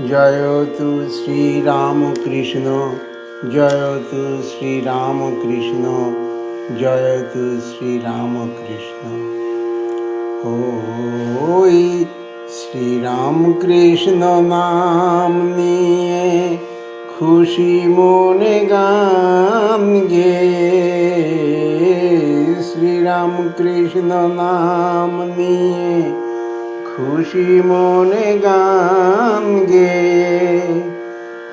জয়তু শ্রীরামকৃষ্ণ জয়তু শ্রীরামকৃষ্ণ জয়তু শ্রীরামকৃষ্ণ। ওই শ্রীরামকৃষ্ণ নাম নিয়ে খুশি মনে গান গে। শ্রীরামকৃষ্ণ নাম নিয়ে খুশি মনে গান গে।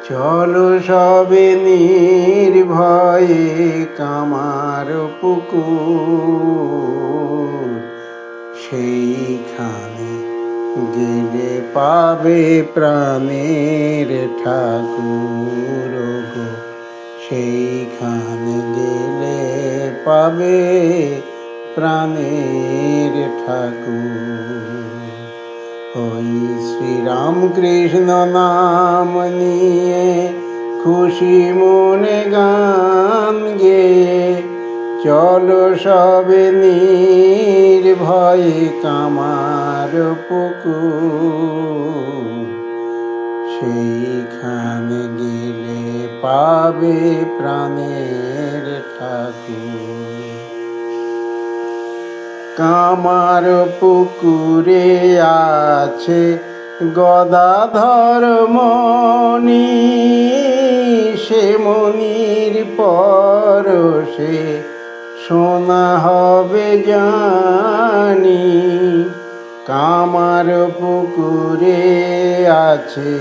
চলো সবে নির্ভয়ে কামার পুকুর। সেইখানে গেলে পাবে প্রাণের ঠাকুর গো। সেইখানে গেলে পাবে প্রাণের ঠাকুর। ওই শ্রীরামকৃষ্ণ নাম নিয়ে খুশি মনে গান গে। চলো সবে নির্ভয়ে কামার পুকু সেইখানে গেলে পাবে প্রাণের ঠাকুর। কামার পুকুরে আছে গদাধর মণি। সে মনির পরশে সোনা হবে জানি। কামার পুকুরে আছে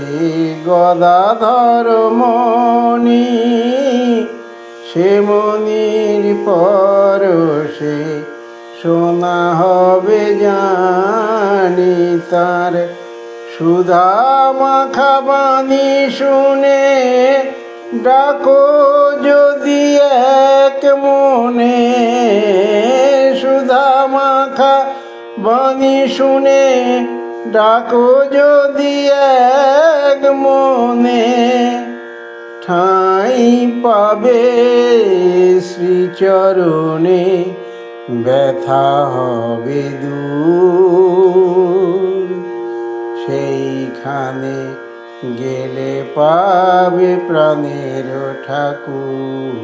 গদাধর মণি। সে মনির পরশে সোনা হবে জানি তার। সুধা মাখা বাণী শুনে ডাকো যদি এক মনে। সুধা মাখা বাণী শুনে ডাকো যদি এক মনে। ঠাঁই পাবে শ্রীচরণে। ব্যথা হবে দূর। সেইখানে গেলে পাবে প্রাণের ঠাকুর।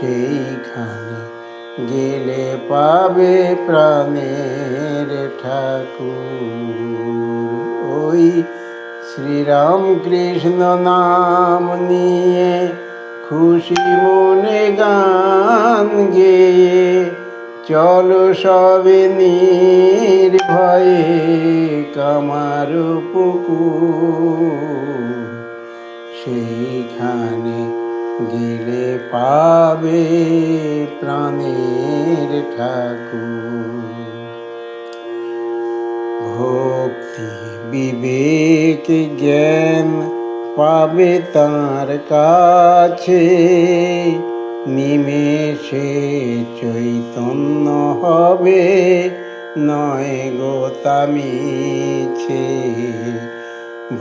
সেইখানে গেলে পাবে প্রাণের ঠাকুর। ওই শ্রীরামকৃষ্ণ নাম নিয়ে খুশি মনে গান গেয়ে চলো সবে নির্ভয়ে কামার পুকুর। সেইখানে গেলে পাবে প্রাণের ঠাকুর। ভক্তি, বিবেক, জ্ঞান পাবে তার কাছে। নিমেষে চৈতন্য হবে, নয় গোতামিছে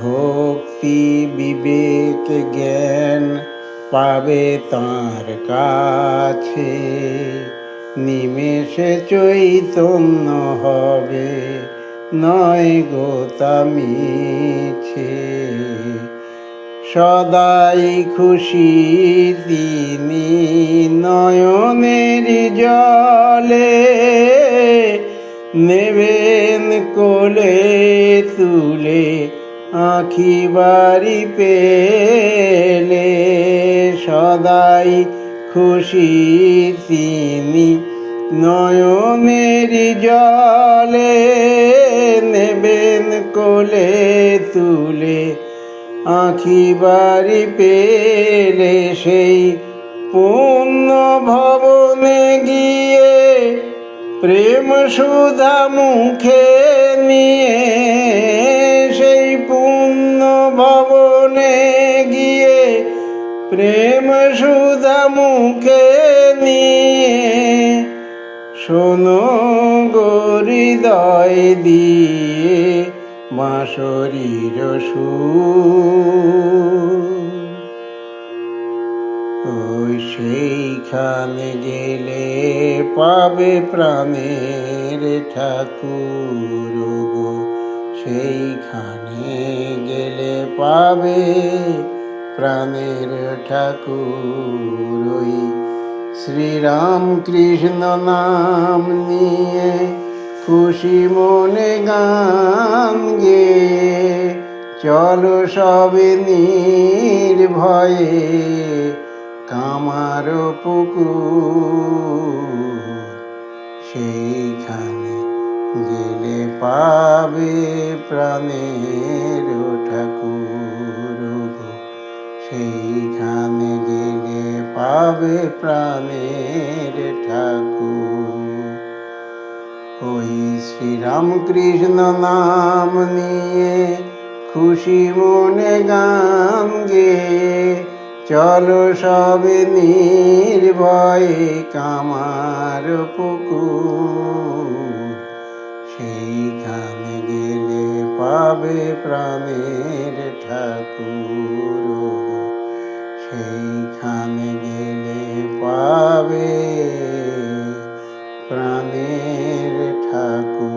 ভক্তি, বিবেক, জ্ঞান পাবে তার কাছে। নিমেষে চৈতন্য হবে, নয় গোতামিছে সদাই খুশি তিনি নয়নের জলে নেবেন কোলে তুলে আখি বাড়ি পেলে সদাই খুশি তিনি নয়নের জলে নেবেন কোলে তুলে আখি বাড়ি পেলে সেই পূর্ণ ভবনে গিয়ে প্রেম সুধা মুখে নিয়ে সেই পূর্ণ ভবনে গিয়ে প্রেম সুধা মুখে নিয়ে শোনো গরিদয় দিয়ে মা শরীর ওই সেইখানে গেলে পাবে প্রাণের ঠাকুর গো। সেইখানে গেলে পাবে প্রাণের ঠাকুর। শ্রীরাম কৃষ্ণ নাম নিয়ে খুশি মনে গান গে চলো সবে নির্ভয়ে কামার পুকুর সেইখানে গেলে পাবে প্রাণের ঠাকুর। সেইখানে গেলে পাবে প্রাণের শ্রীরামকৃষ্ণ নাম নিয়ে খুশি মনে গান গে। চলো সব নির্ভয়ে কামার পুকুর। সেইখানে গেলে পাবে প্রাণের ঠাকুর। সেইখানে গেলে পাবে প্রাণের ঠাকুর।